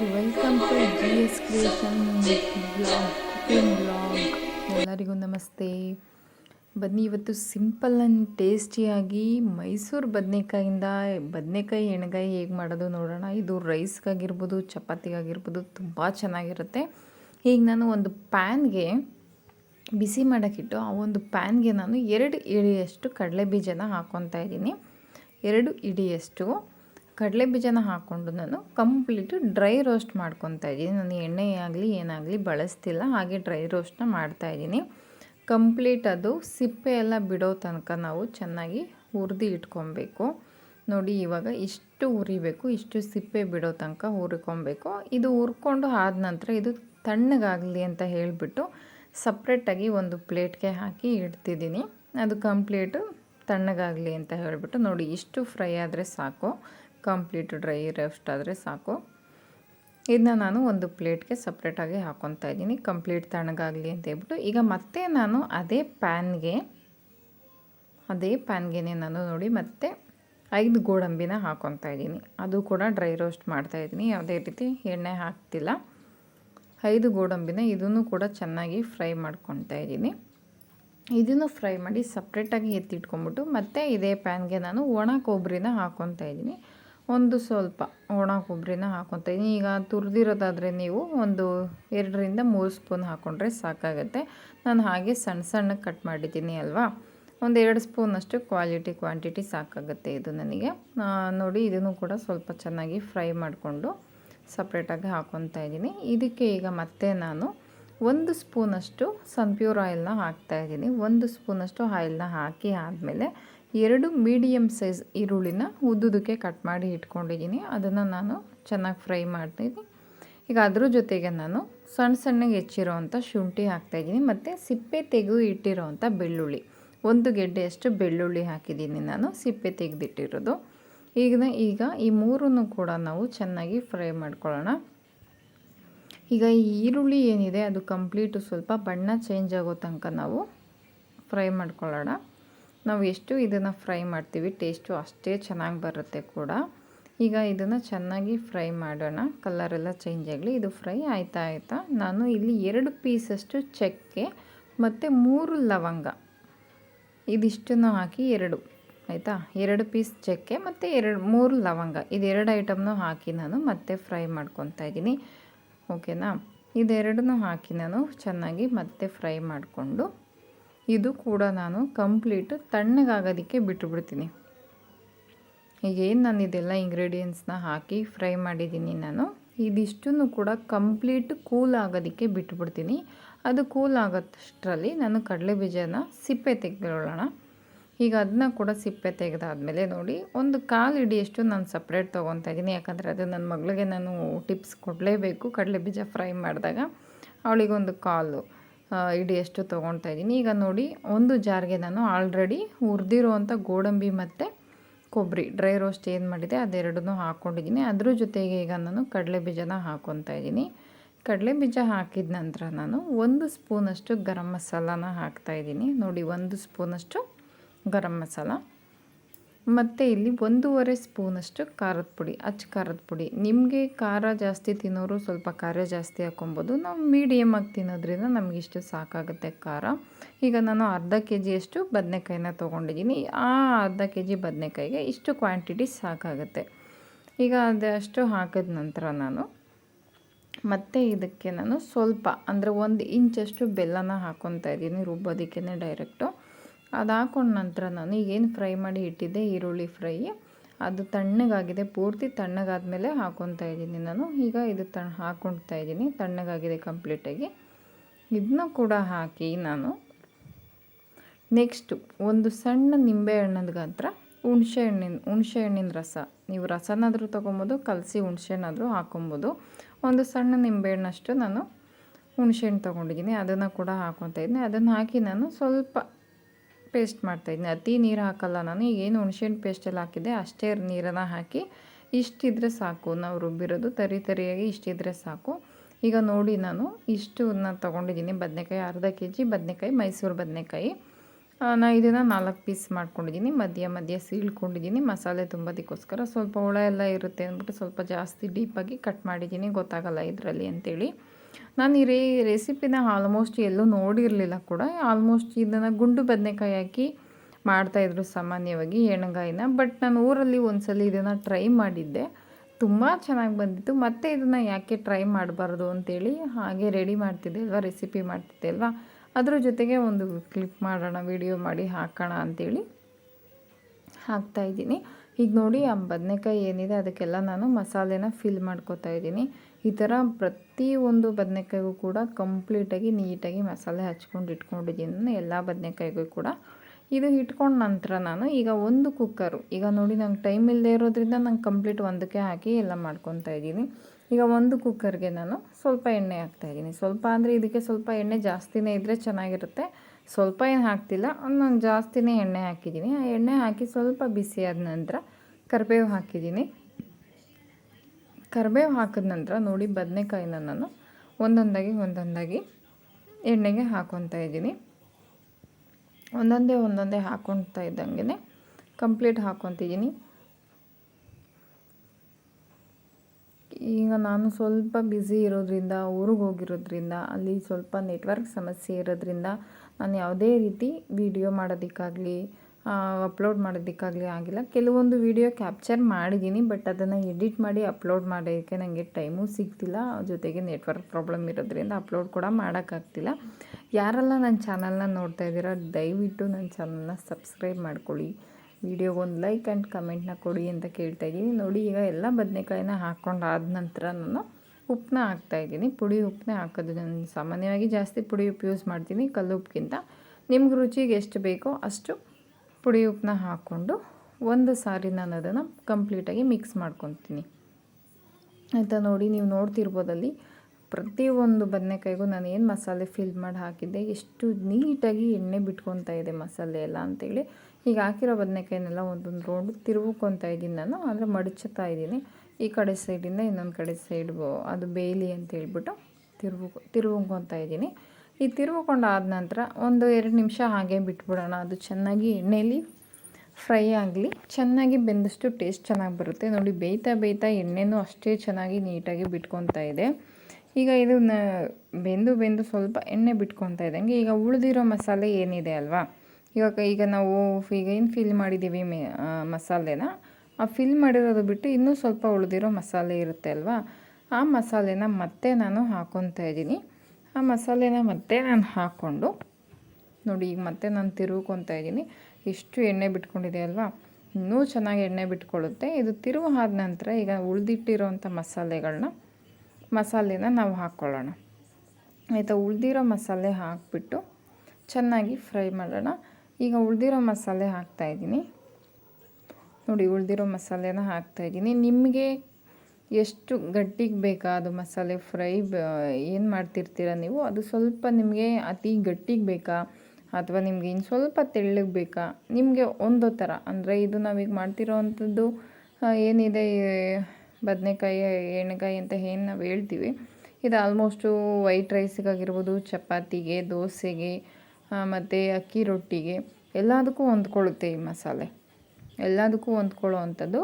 Welcome to G S creation cooking ಎಲ್ಲರಿಗೂ ನಮಸ್ತೆ. ಬನ್ನಿ, ಇವತ್ತು ಸಿಂಪಲ್ ಆ್ಯಂಡ್ ಟೇಸ್ಟಿಯಾಗಿ ಮೈಸೂರು ಬದನೆಕಾಯಿಂದ ಬದನೆಕಾಯಿ ಎಣ್ಗಾಯಿ ಹೇಗೆ ಮಾಡೋದು ನೋಡೋಣ. ಇದು ರೈಸ್ಗಾಗಿರ್ಬೋದು, ಚಪಾತಿಗಾಗಿರ್ಬೋದು, ತುಂಬ ಚೆನ್ನಾಗಿರುತ್ತೆ. ಈಗ ನಾನು ಒಂದು ಪ್ಯಾನ್ಗೆ ಬಿಸಿ ಮಾಡೋಕ್ಕಿಟ್ಟು ಆ ಒಂದು ಪ್ಯಾನ್ಗೆ ನಾನು ಎರಡು ಇಡಿಯಷ್ಟು ಕಡಲೆ ಬೀಜನ ಹಾಕ್ಕೊತಾ ಇದ್ದೀನಿ. ಎರಡು ಇಡಿಯಷ್ಟು ಕಡಲೆ ಬೀಜನ ಹಾಕ್ಕೊಂಡು ನಾನು ಕಂಪ್ಲೀಟು ಡ್ರೈ ರೋಸ್ಟ್ ಮಾಡ್ಕೊತಾ ಇದ್ದೀನಿ. ನಾನು ಎಣ್ಣೆ ಆಗಲಿ ಏನಾಗಲಿ ಬಳಸ್ತಿಲ್ಲ, ಹಾಗೆ ಡ್ರೈ ರೋಸ್ಟ್ನ ಮಾಡ್ತಾಯಿದ್ದೀನಿ ಕಂಪ್ಲೀಟ್ ಅದು ಸಿಪ್ಪೆ ಎಲ್ಲ ಬಿಡೋ ತನಕ ನಾವು ಚೆನ್ನಾಗಿ ಹುರಿದು ಇಟ್ಕೊಬೇಕು. ನೋಡಿ, ಇವಾಗ ಇಷ್ಟು ಉರಿಬೇಕು ಇಷ್ಟು ಸಿಪ್ಪೆ ಬಿಡೋ ತನಕ ಹುರ್ಕೊಬೇಕು. ಇದು ಹುರ್ಕೊಂಡು ಆದ ನಂತರ ಇದು ತಣ್ಣಗಾಗಲಿ ಅಂತ ಹೇಳಿಬಿಟ್ಟು ಸಪ್ರೇಟಾಗಿ ಒಂದು ಪ್ಲೇಟ್ಗೆ ಹಾಕಿ ಇಡ್ತಿದ್ದೀನಿ. ಅದು ಕಂಪ್ಲೀಟು ತಣ್ಣಗಾಗಲಿ ಅಂತ ಹೇಳಿಬಿಟ್ಟು ನೋಡಿ, ಇಷ್ಟು ಫ್ರೈ ಆದರೆ ಸಾಕು. ಕಂಪ್ಲೀಟ್ ಡ್ರೈ ರೆಸ್ಟ್ ಆದರೆ ಸಾಕು. ಇದನ್ನ ನಾನು ಒಂದು ಪ್ಲೇಟ್ಗೆ ಸಪ್ರೇಟಾಗಿ ಹಾಕ್ಕೊತಾ ಇದ್ದೀನಿ. ಕಂಪ್ಲೀಟ್ ತಣ್ಣಗಾಗಲಿ ಅಂತ ಹೇಳ್ಬಿಟ್ಟು. ಈಗ ಮತ್ತೆ ನಾನು ಅದೇ ಪ್ಯಾನ್ಗೆ ಅದೇ ಪ್ಯಾನ್ಗೆ ನಾನು ನೋಡಿ ಮತ್ತೆ ಐದು ಗೋಡಂಬಿನ ಹಾಕ್ಕೊತಾ ಇದ್ದೀನಿ. ಅದು ಕೂಡ ಡ್ರೈ ರೋಸ್ಟ್ ಮಾಡ್ತಾ ಇದ್ದೀನಿ. ಯಾವುದೇ ರೀತಿ ಎಣ್ಣೆ ಹಾಕ್ತಿಲ್ಲ. ಐದು ಗೋಡಂಬಿನ ಇದನ್ನು ಕೂಡ ಚೆನ್ನಾಗಿ ಫ್ರೈ ಮಾಡ್ಕೊತಾ ಇದ್ದೀನಿ. ಇದನ್ನು ಫ್ರೈ ಮಾಡಿ ಸಪ್ರೇಟಾಗಿ ಎತ್ತಿಟ್ಕೊಂಬಿಟ್ಟು ಮತ್ತೆ ಇದೇ ಪ್ಯಾನ್ಗೆ ನಾನು ಒಣ ಕೊಬ್ಬರಿನ ಹಾಕ್ಕೊತಾ ಇದ್ದೀನಿ. ಒಂದು ಸ್ವಲ್ಪ ಒಣ ಕೊಬ್ಬರಿನ ಹಾಕ್ಕೊತಾ ಇದ್ದೀನಿ ಈಗ ತುರಿದಿರೋದಾದರೆ ನೀವು ಒಂದು ಎರಡರಿಂದ ಮೂರು ಸ್ಪೂನ್ ಹಾಕ್ಕೊಂಡ್ರೆ ಸಾಕಾಗುತ್ತೆ. ನಾನು ಹಾಗೆ ಸಣ್ಣ ಸಣ್ಣ ಕಟ್ ಮಾಡಿದ್ದೀನಿ ಅಲ್ವಾ? ಒಂದು ಎರಡು ಸ್ಪೂನಷ್ಟು ಕ್ವಾಲಿಟಿ ಕ್ವಾಂಟಿಟಿ ಸಾಕಾಗುತ್ತೆ ಇದು ನನಗೆ. ನೋಡಿ ಇದನ್ನು ಕೂಡ ಸ್ವಲ್ಪ ಚೆನ್ನಾಗಿ ಫ್ರೈ ಮಾಡಿಕೊಂಡು ಸಪ್ರೇಟಾಗಿ ಹಾಕ್ಕೊತಾ ಇದ್ದೀನಿ ಇದಕ್ಕೆ ಈಗ ಮತ್ತೆ ನಾನು ಒಂದು ಸ್ಪೂನಷ್ಟು ಸನ್ಪ್ಯೂರ್ ಆಯಿಲ್ನ ಹಾಕ್ತಾಯಿದ್ದೀನಿ ಒಂದು ಸ್ಪೂನಷ್ಟು ಆಯಿಲ್ನ ಹಾಕಿ ಆದಮೇಲೆ ಎರಡು ಮೀಡಿಯಮ್ ಸೈಜ್ ಈರುಳ್ಳಿನ ಉದ್ದುದಕ್ಕೆ ಕಟ್ ಮಾಡಿ ಇಟ್ಕೊಂಡಿದ್ದೀನಿ. ಅದನ್ನು ನಾನು ಚೆನ್ನಾಗಿ ಫ್ರೈ ಮಾಡ್ತೀನಿ ಈಗ ಅದ್ರ ಜೊತೆಗೆ ನಾನು ಸಣ್ಣ ಸಣ್ಣಗೆ ಹೆಚ್ಚಿರೋವಂಥ ಶುಂಠಿ ಹಾಕ್ತಾಯಿದ್ದೀನಿ ಮತ್ತು ಸಿಪ್ಪೆ ತೆಗೆದು ಇಟ್ಟಿರೋವಂಥ ಬೆಳ್ಳುಳ್ಳಿ. ಒಂದು ಗೆಡ್ಡೆಯಷ್ಟು ಬೆಳ್ಳುಳ್ಳಿ ಹಾಕಿದ್ದೀನಿ ನಾನು, ಸಿಪ್ಪೆ ತೆಗೆದಿಟ್ಟಿರೋದು. ಈಗ ಈಗ ಈ ಮೂರನ್ನು ಕೂಡ ನಾವು ಚೆನ್ನಾಗಿ ಫ್ರೈ ಮಾಡ್ಕೊಳ್ಳೋಣ. ಈಗ ಈರುಳ್ಳಿ ಏನಿದೆ, ಅದು ಕಂಪ್ಲೀಟು ಸ್ವಲ್ಪ ಬಣ್ಣ ಚೇಂಜ್ ಆಗೋ ತನಕ ನಾವು ಫ್ರೈ ಮಾಡ್ಕೊಳ್ಳೋಣ. ನಾವು ಎಷ್ಟು ಇದನ್ನು ಫ್ರೈ ಮಾಡ್ತೀವಿ ಟೇಸ್ಟು ಅಷ್ಟೇ ಚೆನ್ನಾಗಿ ಬರುತ್ತೆ ಕೂಡ. ಈಗ ಇದನ್ನು ಚೆನ್ನಾಗಿ ಫ್ರೈ ಮಾಡೋಣ. ಕಲರೆಲ್ಲ ಚೇಂಜ್ ಆಗಲಿ, ಇದು ಫ್ರೈ ಆಯ್ತಾ ಆಯಿತಾ, ನಾನು ಇಲ್ಲಿ ಎರಡು ಪೀಸಷ್ಟು ಚಕ್ಕೆ ಮತ್ತು ಮೂರು ಲವಂಗ. ಇದಿಷ್ಟನ್ನು ಹಾಕಿ ಎರಡು, ಆಯಿತಾ? ಎರಡು ಪೀಸ್ ಚಕ್ಕೆ ಮತ್ತು ಎರಡು, ಮೂರು ಲವಂಗ. ಇದೆರಡು ಐಟಮ್ನು ಹಾಕಿ ನಾನು ಮತ್ತೆ ಫ್ರೈ ಮಾಡ್ಕೊತಾ ಇದ್ದೀನಿ. ಓಕೆನಾ? ಇದೆರಡನ್ನೂ ಹಾಕಿ ನಾನು ಚೆನ್ನಾಗಿ ಮತ್ತೆ ಫ್ರೈ ಮಾಡಿಕೊಂಡು, ಇದು ಕೂಡ ನಾನು ಕಂಪ್ಲೀಟ್ ತಣ್ಣಗಾಗೋದಕ್ಕೆ ಬಿಟ್ಟುಬಿಡ್ತೀನಿ. ಈಗೇನು ನಾನು ಇದೆಲ್ಲ ಇಂಗ್ರೀಡಿಯೆಂಟ್ಸ್ನ ಹಾಕಿ ಫ್ರೈ ಮಾಡಿದ್ದೀನಿ ನಾನು. ಇದಿಷ್ಟನ್ನು ಕೂಡ ಕಂಪ್ಲೀಟ್ ಕೂಲ್ ಆಗೋದಕ್ಕೆ ಬಿಟ್ಟುಬಿಡ್ತೀನಿ. ಅದು ಕೂಲ್ ಆಗೋಷ್ಟರಲ್ಲಿ ನಾನು ಕಡಲೆ ಬೀಜನ ಸಿಪ್ಪೆ ತೆಗೆದುಕೊಳ್ಳೋಣ. ಈಗ ಅದನ್ನ ಕೂಡ ಸಿಪ್ಪೆ ತೆಗೆದಾದ್ಮೇಲೆ ನೋಡಿ ಒಂದು ಕಾಲು ಹಿಡಿಯಷ್ಟು ನಾನು ಸಪ್ರೇಟ್ ತೊಗೊತಾ ಇದ್ದೀನಿ ಯಾಕಂದರೆ ಅದು ನನ್ನ ಮಗಳಿಗೆ ನಾನು ಟಿಪ್ಸ್ ಕೊಡಲೇಬೇಕು. ಕಡಲೆ ಬೀಜ ಫ್ರೈ ಮಾಡಿದಾಗ ಅವಳಿಗೊಂದು ಕಾಲು ಹಿಡಿಯಷ್ಟು ತೊಗೊತಾ ಇದ್ದೀನಿ ಈಗ ನೋಡಿ ಒಂದು ಜಾರ್ಗೆ ನಾನು ಆಲ್ರೆಡಿ ಹುರಿದಿರುವಂಥ ಗೋಡಂಬಿ ಮತ್ತು ಕೊಬ್ಬರಿ ಡ್ರೈ ರೋಸ್ಟ್ ಏನು ಮಾಡಿದೆ ಅದೆರಡನ್ನೂ ಹಾಕ್ಕೊಂಡಿದ್ದೀನಿ ಅದ್ರ ಜೊತೆಗೆ ಈಗ ನಾನು ಕಡಲೆ ಬೀಜನ ಹಾಕ್ಕೊತಾ ಇದ್ದೀನಿ ಕಡಲೆ ಬೀಜ ಹಾಕಿದ ನಂತರ ನಾನು ಒಂದು ಸ್ಪೂನಷ್ಟು ಗರಂ ಮಸಾಲಾನ ಹಾಕ್ತಾಯಿದ್ದೀನಿ. ನೋಡಿ ಒಂದು ಸ್ಪೂನಷ್ಟು ಗರಂ ಮಸಾಲ. ಮತ್ತು ಇಲ್ಲಿ ಒಂದೂವರೆ ಸ್ಪೂನಷ್ಟು ಖಾರದ ಪುಡಿ, ಅಚ್ಚ ಖಾರದ ಪುಡಿ. ನಿಮಗೆ ಖಾರ ಜಾಸ್ತಿ ತಿನ್ನೋರು ಸ್ವಲ್ಪ ಖಾರ ಜಾಸ್ತಿ ಹಾಕೊಬೋದು ನಾವು ಮೀಡಿಯಮ್ಮಾಗಿ ತಿನ್ನೋದ್ರಿಂದ ನಮಗಿಷ್ಟು ಸಾಕಾಗುತ್ತೆ ಖಾರ. ಈಗ ನಾನು ಅರ್ಧ ಕೆ ಜಿಯಷ್ಟು ಬದನೆಕಾಯಿನ ತೊಗೊಂಡಿದ್ದೀನಿ. ಆ ಅರ್ಧ ಕೆ ಜಿ ಬದನೆಕಾಯಿಗೆ ಇಷ್ಟು ಕ್ವಾಂಟಿಟಿ ಸಾಕಾಗುತ್ತೆ. ಈಗ ಅದಷ್ಟು ಹಾಕಿದ ನಂತರ ನಾನು ಮತ್ತು ಇದಕ್ಕೆ ನಾನು ಸ್ವಲ್ಪ, ಅಂದರೆ ಒಂದು ಇಂಚಷ್ಟು ಬೆಲ್ಲನ ಹಾಕ್ಕೊತಾ ಇದ್ದೀನಿ ರುಬ್ಬೋದಕ್ಕೆ ಡೈರೆಕ್ಟು ಅದು ಹಾಕೊಂಡ ನಂತರ ನಾನು ಈಗೇನು ಫ್ರೈ ಮಾಡಿ ಇಟ್ಟಿದ್ದೆ ಈರುಳ್ಳಿ ಫ್ರೈ. ಅದು ತಣ್ಣಗಾಗಿದೆ, ಪೂರ್ತಿ ತಣ್ಣಗಾದ್ಮೇಲೆ ಹಾಕೊತಾ ಇದ್ದೀನಿ ನಾನು. ಈಗ ಇದು ತ, ಹಾಕೊಳ್ತಾ ಇದ್ದೀನಿ, ತಣ್ಣಗಾಗಿದೆ ಕಂಪ್ಲೀಟಾಗಿ. ಇದನ್ನ ಕೂಡ ಹಾಕಿ ನಾನು ನೆಕ್ಸ್ಟು ಒಂದು ಸಣ್ಣ ನಿಂಬೆ ಹಣ್ಣದ ಗಾತ್ರ, ಹುಣಸೆ ಹಣ್ಣಿನ ಹುಣಸೆ ಹಣ್ಣಿನ ರಸ. ನೀವು ರಸನಾದರೂ ತೊಗೊಬೋದು, ಕಲಸಿ ಹುಣಸೆ ಹಣ್ಣಾದರೂ ಹಾಕೊಬೋದು ಒಂದು ಸಣ್ಣ ನಿಂಬೆ ಹಣ್ಣಷ್ಟು ನಾನು ಹುಣಸೆ ಹಣ್ಣು ತೊಗೊಂಡಿದ್ದೀನಿ, ಅದನ್ನು ಕೂಡ ಹಾಕೊತಾ ಇದ್ದೀನಿ. ಅದನ್ನು ಹಾಕಿ ನಾನು ಸ್ವಲ್ಪ ಪೇಸ್ಟ್ ಮಾಡ್ತಾಯಿದ್ದೀನಿ ಅತಿ ನೀರು ಹಾಕಲ್ಲ ನಾನು. ಏನು ಹುಣಸೆಹಣ್ಣು ಪೇಸ್ಟಲ್ಲಿ ಹಾಕಿದ್ದೆ, ಅಷ್ಟೇ ನೀರನ್ನು ಹಾಕಿ ಇಷ್ಟಿದ್ರೆ ಸಾಕು. ನಾವು ರುಬ್ಬಿರೋದು ತರಿ ತರಿಯಾಗಿ ಇಷ್ಟಿದ್ರೆ ಸಾಕು. ಈಗ ನೋಡಿ ನಾನು ಇಷ್ಟು ನಾನು ತೊಗೊಂಡಿದ್ದೀನಿ. ಬದನೆಕಾಯಿ ಅರ್ಧ ಕೆ ಜಿ ಬದನೆಕಾಯಿ, ಮೈಸೂರು ಬದನೆಕಾಯಿ. ನಾನು ಇದನ್ನು ನಾಲ್ಕು ಪೀಸ್ ಮಾಡ್ಕೊಂಡಿದ್ದೀನಿ. ಮಧ್ಯ ಮಧ್ಯ ಸೀಳ್ಕೊಂಡಿದ್ದೀನಿ. ಮಸಾಲೆ ತುಂಬೋದಕ್ಕೋಸ್ಕರ ಸ್ವಲ್ಪ ಹುಳ ಎಲ್ಲ ಇರುತ್ತೆ ಅಂದ್ಬಿಟ್ಟು ಸ್ವಲ್ಪ ಜಾಸ್ತಿ ಡೀಪಾಗಿ ಕಟ್ ಮಾಡಿದ್ದೀನಿ. ಗೊತ್ತಾಗಲ್ಲ ಇದರಲ್ಲಿ ಅಂತೇಳಿ. ನಾನು ಈ ರೇ ರೆಸಿಪಿನ ಆಲ್ಮೋಸ್ಟ್ ಎಲ್ಲೂ ನೋಡಿರಲಿಲ್ಲ ಕೂಡ. ಆಲ್ಮೋಸ್ಟ್ ಇದನ್ನು ಗುಂಡು ಬದನೆಕಾಯಿ ಹಾಕಿ ಮಾಡ್ತಾಯಿದ್ರು ಸಾಮಾನ್ಯವಾಗಿ ಎಣ್ಣೆಗಾಯಿನ ಬಟ್ ನಾನು ಊರಲ್ಲಿ ಒಂದ್ಸಲ ಇದನ್ನು ಟ್ರೈ ಮಾಡಿದ್ದೆ. ತುಂಬ ಚೆನ್ನಾಗಿ ಬಂದಿತ್ತು. ಮತ್ತು ಇದನ್ನು ಯಾಕೆ ಟ್ರೈ ಮಾಡಬಾರ್ದು ಅಂತೇಳಿ ಹಾಗೆ ರೆಡಿ ಮಾಡ್ತಿದ್ದೆ ಅಲ್ವಾ ರೆಸಿಪಿ ಮಾಡ್ತಿದ್ದೆ ಅಲ್ವಾ? ಅದ್ರ ಜೊತೆಗೆ ಒಂದು ಕ್ಲಿಪ್ ಮಾಡೋಣ ವಿಡಿಯೋ ಮಾಡಿ ಹಾಕೋಣ ಅಂಥೇಳಿ ಹಾಕ್ತಾಯಿದ್ದೀನಿ ಈಗ ನೋಡಿ ಆ ಬದನೆಕಾಯಿ ಏನಿದೆ ಅದಕ್ಕೆಲ್ಲ ನಾನು ಮಸಾಲೆನ ಫಿಲ್ ಮಾಡ್ಕೋತಾ ಇದ್ದೀನಿ. ಈ ಥರ ಪ್ರತಿಯೊಂದು ಬದನೆಕಾಯಿಗೂ ಕೂಡ ಕಂಪ್ಲೀಟಾಗಿ ನೀಟಾಗಿ ಮಸಾಲೆ ಹಚ್ಕೊಂಡು ಇಟ್ಕೊಂಡಿದ್ದೀನಿ ಎಲ್ಲ ಬದನೆಕಾಯಿಗೂ ಕೂಡ. ಇದು ಇಟ್ಕೊಂಡ ನಂತರ ನಾನು ಈಗ ಒಂದು ಕುಕ್ಕರು ಈಗ ನೋಡಿ ನಂಗೆ ಟೈಮ್ ಇಲ್ಲದೆ ಇರೋದ್ರಿಂದ ನಂಗೆ ಕಂಪ್ಲೀಟ್ ಒಂದಕ್ಕೆ ಹಾಕಿ ಎಲ್ಲ ಮಾಡ್ಕೊತಾ ಇದ್ದೀನಿ. ಈಗ ಒಂದು ಕುಕ್ಕರ್ಗೆ ನಾನು ಸ್ವಲ್ಪ ಎಣ್ಣೆ ಹಾಕ್ತಾ ಇದ್ದೀನಿ. ಸ್ವಲ್ಪ ಅಂದರೆ ಇದಕ್ಕೆ ಸ್ವಲ್ಪ ಎಣ್ಣೆ ಜಾಸ್ತಿನೇ ಇದ್ದರೆ ಚೆನ್ನಾಗಿರುತ್ತೆ. ಸ್ವಲ್ಪ ಏನು ಹಾಕ್ತಿಲ್ಲ, ನಾನು ಜಾಸ್ತಿನೇ ಎಣ್ಣೆ ಹಾಕಿದ್ದೀನಿ. ಆ ಎಣ್ಣೆ ಹಾಕಿ ಸ್ವಲ್ಪ ಬಿಸಿ ಆದ ನಂತರ ಕರಿಬೇವು ಹಾಕಿದ್ದೀನಿ. ಕರಿಬೇವು ಹಾಕಿದ ನಂತರ ನೋಡಿ ಬದನೆಕಾಯಿನ ನಾನು ಒಂದೊಂದಾಗಿ ಒಂದೊಂದಾಗಿ ಎಣ್ಣೆಗೆ ಹಾಕೊತಾ ಇದ್ದೀನಿ. ಒಂದೊಂದೇ ಒಂದೊಂದೇ ಹಾಕೊತಾ ಇದ್ದಂಗೆ ಕಂಪ್ಲೀಟ್ ಹಾಕೊತಿದ್ದೀನಿ ಈಗ ನಾನು ಸ್ವಲ್ಪ ಬ್ಯುಸಿ ಇರೋದ್ರಿಂದ, ಊರಿಗೆ ಹೋಗಿರೋದ್ರಿಂದ, ಅಲ್ಲಿ ಸ್ವಲ್ಪ ನೆಟ್ವರ್ಕ್ ಸಮಸ್ಯೆ ಇರೋದ್ರಿಂದ ನಾನು ಯಾವುದೇ ರೀತಿ ವಿಡಿಯೋ ಮಾಡೋದಕ್ಕಾಗಲಿ ಅಪ್ಲೋಡ್ ಮಾಡೋದಕ್ಕಾಗಲಿ ಆಗಿಲ್ಲ. ಕೆಲವೊಂದು ವಿಡಿಯೋ ಕ್ಯಾಪ್ಚರ್ ಮಾಡಿದ್ದೀನಿ ಬಟ್ ಅದನ್ನು ಎಡಿಟ್ ಮಾಡಿ ಅಪ್ಲೋಡ್ ಮಾಡೋದಕ್ಕೆ ನನಗೆ ಟೈಮು ಸಿಗ್ತಿಲ್ಲ. ಜೊತೆಗೆ ನೆಟ್ವರ್ಕ್ ಪ್ರಾಬ್ಲಮ್ ಇರೋದ್ರಿಂದ ಅಪ್ಲೋಡ್ ಕೂಡ ಮಾಡೋಕ್ಕಾಗ್ತಿಲ್ಲ. ಯಾರೆಲ್ಲ ನನ್ನ ಚಾನಲ್ನ ನೋಡ್ತಾ ಇದ್ದೀರಾ, ದಯವಿಟ್ಟು ನನ್ನ ಚಾನಲ್ನ ಸಬ್ಸ್ಕ್ರೈಬ್ ಮಾಡ್ಕೊಳ್ಳಿ. ವಿಡಿಯೋಗೆ ಒಂದು ಲೈಕ್ ಆ್ಯಂಡ್ ಕಮೆಂಟ್ನ ಕೊಡಿ ಅಂತ ಕೇಳ್ತಾ ಇದ್ದೀನಿ. ನೋಡಿ, ಈಗ ಎಲ್ಲ ಬದನೆಕಾಯಿನ ಹಾಕ್ಕೊಂಡು ಆದ ನಂತರ ನಾನು ಉಪ್ಪನ್ನ ಹಾಕ್ತಾಯಿದ್ದೀನಿ ಪುಡಿ ಉಪ್ಪನ್ನೇ ಹಾಕೋದು ನಾನು ಸಾಮಾನ್ಯವಾಗಿ ಜಾಸ್ತಿ ಪುಡಿ ಉಪ್ಪು ಯೂಸ್ ಮಾಡ್ತೀನಿ ಕಲ್ಲು ಉಪ್ಪಿಗಿಂತ ನಿಮ್ಗೆ ರುಚಿಗೆ ಎಷ್ಟು ಬೇಕೋ ಅಷ್ಟು ಪುಡಿ ಉಪ್ಪನ್ನ ಹಾಕ್ಕೊಂಡು ಒಂದು ಸಾರಿ ನಾನು ಅದನ್ನು ಕಂಪ್ಲೀಟಾಗಿ ಮಿಕ್ಸ್ ಮಾಡ್ಕೊತೀನಿ. ಆಯಿತಾ ನೋಡಿ, ನೀವು ನೋಡ್ತಿರ್ಬೋದಲ್ಲಿ ಪ್ರತಿಯೊಂದು ಬದನೆಕಾಯಿಗೂ ನಾನು ಏನು ಮಸಾಲೆ ಫಿಲ್ ಮಾಡಿ ಹಾಕಿದ್ದೆ, ಎಷ್ಟು ನೀಟಾಗಿ ಎಣ್ಣೆ ಬಿಟ್ಕೊತಾ ಇದೆ ಮಸಾಲೆ ಎಲ್ಲ ಅಂತೇಳಿ. ಈಗ ಹಾಕಿರೋ ಬದನೆಕಾಯಿನೆಲ್ಲ ಒಂದೊಂದು ರೌಂಡ್ ತಿರುವುಕೊತಾ ಇದ್ದೀನಿ ನಾನು ಅಂದರೆ ಮಡಚುತ್ತಾ ಇದ್ದೀನಿ. ಈ ಕಡೆ ಸೈಡಿಂದ ಇನ್ನೊಂದು ಕಡೆ ಸೈಡ್ ಅದು ಬೇಲಿ ಅಂತ ಹೇಳ್ಬಿಟ್ಟು ತಿರುವು ತಿರುವುಕೊತಾ ಇದ್ದೀನಿ. ಈ ತಿರುವ್ಕೊಂಡು ಆದ ನಂತರ ಒಂದು ಎರಡು ನಿಮಿಷ ಹಾಗೆ ಬಿಟ್ಬಿಡೋಣ. ಅದು ಚೆನ್ನಾಗಿ ಎಣ್ಣೆಯಲ್ಲಿ ಫ್ರೈ ಆಗಲಿ, ಚೆನ್ನಾಗಿ ಬೆಂದಷ್ಟು ಟೇಸ್ಟ್ ಚೆನ್ನಾಗಿ ಬರುತ್ತೆ. ನೋಡಿ, ಬೇಯ್ತಾ ಬೇಯ್ತಾ ಎಣ್ಣೆನೂ ಅಷ್ಟೇ ಚೆನ್ನಾಗಿ ನೀಟಾಗಿ ಬಿಟ್ಕೊತಾ ಇದೆ. ಈಗ ಇದು ಬೆಂದು ಬೆಂದು ಸ್ವಲ್ಪ ಎಣ್ಣೆ ಬಿಟ್ಕೊತಾ ಇದ್ದಂಗೆ ಈಗ ಉಳಿದಿರೋ ಮಸಾಲೆ ಏನಿದೆ ಅಲ್ವಾ? ಇವಾಗ ಈಗ ನಾವು ಈಗ ಏನು ಫಿಲ್ ಮಾಡಿದ್ದೀವಿ ಮೇ ಮಸಾಲೆನ? ಆ ಫಿಲ್ ಮಾಡಿರೋದು ಬಿಟ್ಟು ಇನ್ನೂ ಸ್ವಲ್ಪ ಉಳಿದಿರೋ ಮಸಾಲೆ ಇರುತ್ತೆ ಅಲ್ವಾ? ಆ ಮಸಾಲೆನ ಮತ್ತೆ ನಾನು ಹಾಕ್ಕೊತಾ ಇದ್ದೀನಿ. ಆ ಮಸಾಲೆನ ಮತ್ತೆ ನಾನು ಹಾಕ್ಕೊಂಡು, ನೋಡಿ ಈಗ ಮತ್ತೆ ನಾನು ತಿರುವ್ಕೊತಾ ಇದ್ದೀನಿ. ಎಷ್ಟು ಎಣ್ಣೆ ಬಿಟ್ಕೊಂಡಿದೆ ಅಲ್ವಾ? ಇನ್ನೂ ಚೆನ್ನಾಗಿ ಎಣ್ಣೆ ಬಿಟ್ಕೊಳ್ಳುತ್ತೆ. ಇದು ತಿರುವು ಆದ ನಂತರ ಈಗ ಉಳಿದಿಟ್ಟಿರೋಂಥ ಮಸಾಲೆಗಳನ್ನ ಮಸಾಲೆನ ನಾವು ಹಾಕ್ಕೊಳ್ಳೋಣ. ಆಯಿತಾ, ಉಳಿದಿರೋ ಮಸಾಲೆ ಹಾಕಿಬಿಟ್ಟು ಚೆನ್ನಾಗಿ ಫ್ರೈ ಮಾಡೋಣ. ಈಗ ಉಳಿದಿರೋ ಮಸಾಲೆ ಹಾಕ್ತಾಯಿದ್ದೀನಿ ನೋಡಿ, ಉಳಿದಿರೋ ಮಸಾಲೆನ ಹಾಕ್ತಾಯಿದ್ದೀನಿ ನಿಮಗೆ ಎಷ್ಟು ಗಟ್ಟಿಗೆ ಬೇಕಾ ಅದು ಮಸಾಲೆ ಫ್ರೈ ಏನು ಮಾಡ್ತಿರ್ತೀರ ನೀವು? ಅದು ಸ್ವಲ್ಪ ನಿಮಗೆ ಅತಿ ಗಟ್ಟಿಗೆ ಬೇಕಾ? ಅಥವಾ ನಿಮಗೆ ಇನ್ನು ಸ್ವಲ್ಪ ತೆಳ್ಳಗೆ ಬೇಕಾ? ನಿಮಗೆ ಒಂದು ಥರ ಅಂದರೆ ಇದು ನಾವೀಗ ಮಾಡ್ತಿರೋ ಅಂಥದ್ದು ಏನಿದೆ ಬದನೆಕಾಯಿ ಎಣ್ಣೆಕಾಯಿ ಅಂತ ಏನು ನಾವು ಹೇಳ್ತೀವಿ. ಇದು ಆಲ್ಮೋಸ್ಟು ವೈಟ್ ರೈಸಿಗಾಗಿರ್ಬೋದು ಚಪಾತಿಗೆ, ದೋಸೆಗೆ ಮತ್ತು ಅಕ್ಕಿ ರೊಟ್ಟಿಗೆ ಎಲ್ಲದಕ್ಕೂ ಹೊಂದ್ಕೊಳ್ಳುತ್ತೆ ಈ ಮಸಾಲೆ. ಎಲ್ಲದಕ್ಕೂ ಹೊಂದ್ಕೊಳ್ಳೋ ಅಂಥದ್ದು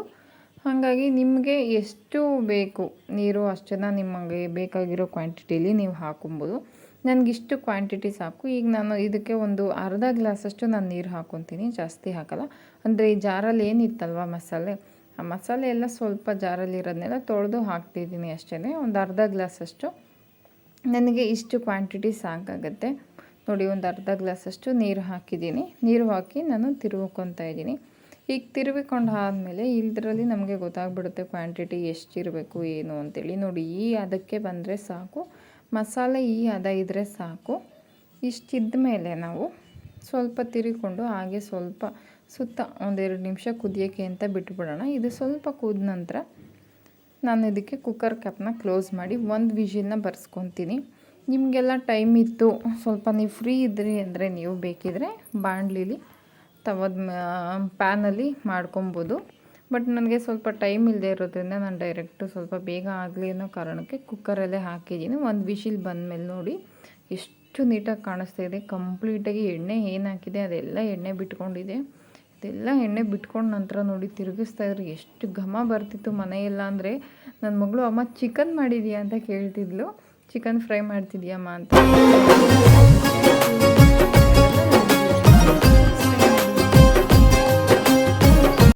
ಹಾಗಾಗಿ ನಿಮಗೆ ಎಷ್ಟು ಬೇಕು ನೀರು, ಅಷ್ಟನ್ನು ನಿಮಗೆ ಬೇಕಾಗಿರೋ ಕ್ವಾಂಟಿಟೀಲಿ ನೀವು ಹಾಕೊಬೋದು. ನನಗಿಷ್ಟು ಕ್ವಾಂಟಿಟಿ ಸಾಕು. ಈಗ ನಾನು ಇದಕ್ಕೆ ಒಂದು ಅರ್ಧ ಗ್ಲಾಸಷ್ಟು ನಾನು ನೀರು ಹಾಕ್ಕೊತೀನಿ ಜಾಸ್ತಿ ಹಾಕಲ್ಲ. ಅಂದರೆ ಈ ಜಾರಲ್ಲಿ ಏನಿತ್ತಲ್ವ ಮಸಾಲೆ? ಆ ಮಸಾಲೆ ಎಲ್ಲ ಸ್ವಲ್ಪ ಜಾರಲ್ಲಿ ಇರೋದನ್ನೆಲ್ಲ ತೊಳೆದು ಹಾಕ್ತಿದ್ದೀನಿ ಅಷ್ಟೇ ಒಂದು ಅರ್ಧ ಗ್ಲಾಸಷ್ಟು. ನನಗೆ ಇಷ್ಟು ಕ್ವಾಂಟಿಟಿ ಸಾಕಾಗುತ್ತೆ. ನೋಡಿ, ಒಂದು ಅರ್ಧ ಗ್ಲಾಸಷ್ಟು ನೀರು ಹಾಕಿದ್ದೀನಿ. ನೀರು ಹಾಕಿ ನಾನು ತಿರುವ್ಕೊತಾ ಇದ್ದೀನಿ. ಈಗ ತಿರುವಿಕೊಂಡು ಆದಮೇಲೆ ಇದರಲ್ಲಿ ನಮಗೆ ಗೊತ್ತಾಗ್ಬಿಡುತ್ತೆ ಕ್ವಾಂಟಿಟಿ ಎಷ್ಟಿರಬೇಕು, ಏನು ಅಂತೇಳಿ. ನೋಡಿ, ಈ ಅದಕ್ಕೆ ಬಂದರೆ ಸಾಕು. ಮಸಾಲೆ ಈ ಅದ ಇದ್ದರೆ ಸಾಕು. ಇಷ್ಟಿದ್ದ ಮೇಲೆ ನಾವು ಸ್ವಲ್ಪ ತಿರುಗಿಕೊಂಡು ಹಾಗೆ ಸ್ವಲ್ಪ ಸುತ್ತ ಒಂದೆರಡು ನಿಮಿಷ ಕುದಿಯೋಕ್ಕೆ ಅಂತ ಬಿಟ್ಬಿಡೋಣ. ಇದು ಸ್ವಲ್ಪ ಕುದ ನಂತರ ನಾನು ಇದಕ್ಕೆ ಕುಕ್ಕರ್ ಕ್ಯಾಪ್ನ ಕ್ಲೋಸ್ ಮಾಡಿ ಒಂದು ವಿಷಿಲ್ನ ಬರ್ಸ್ಕೊತೀನಿ. ನಿಮಗೆಲ್ಲ ಟೈಮ್ ಇತ್ತು. ಸ್ವಲ್ಪ ನೀವು ಫ್ರೀ ಇದ್ರಿ ಅಂದರೆ ನೀವು ಬೇಕಿದ್ರೆ ಬಾಣಲಿಲಿ ತವದ ಪ್ಯಾನಲ್ಲಿ ಮಾಡ್ಕೊಬೋದು. ಬಟ್ ನನಗೆ ಸ್ವಲ್ಪ ಟೈಮ್ ಇಲ್ಲದೆ ಇರೋದ್ರಿಂದ ನಾನು ಡೈರೆಕ್ಟು ಸ್ವಲ್ಪ ಬೇಗ ಆಗಲಿ ಅನ್ನೋ ಕಾರಣಕ್ಕೆ ಕುಕ್ಕರಲ್ಲೇ ಹಾಕಿದ್ದೀನಿ. ಒಂದು ವಿಶಿಲ್ ಬಂದಮೇಲೆ ನೋಡಿ ಎಷ್ಟು ನೀಟಾಗಿ ಕಾಣಿಸ್ತಾ ಇದೆ. ಕಂಪ್ಲೀಟಾಗಿ ಎಣ್ಣೆ ಏನು ಹಾಕಿದೆ, ಅದೆಲ್ಲ ಎಣ್ಣೆ ಬಿಟ್ಕೊಂಡಿದೆ. ಇದೆಲ್ಲ ಎಣ್ಣೆ ಬಿಟ್ಕೊಂಡ ನಂತರ ನೋಡಿ ತಿರುಗಿಸ್ತಾ ಇದ್ರೆ. ಎಷ್ಟು ಘಮ ಬರ್ತಿತ್ತು ಮನೆಯೆಲ್ಲ ಅಂದರೆ. ನನ್ನ ಮಗಳು, ಅಮ್ಮ, ಚಿಕನ್ ಮಾಡಿದೀಯಾ? ಅಂತ ಕೇಳ್ತಿದ್ಲು. ಚಿಕನ್ ಫ್ರೈ ಮಾಡ್ತಿದ್ಯಮ್ಮ ಅಂತ.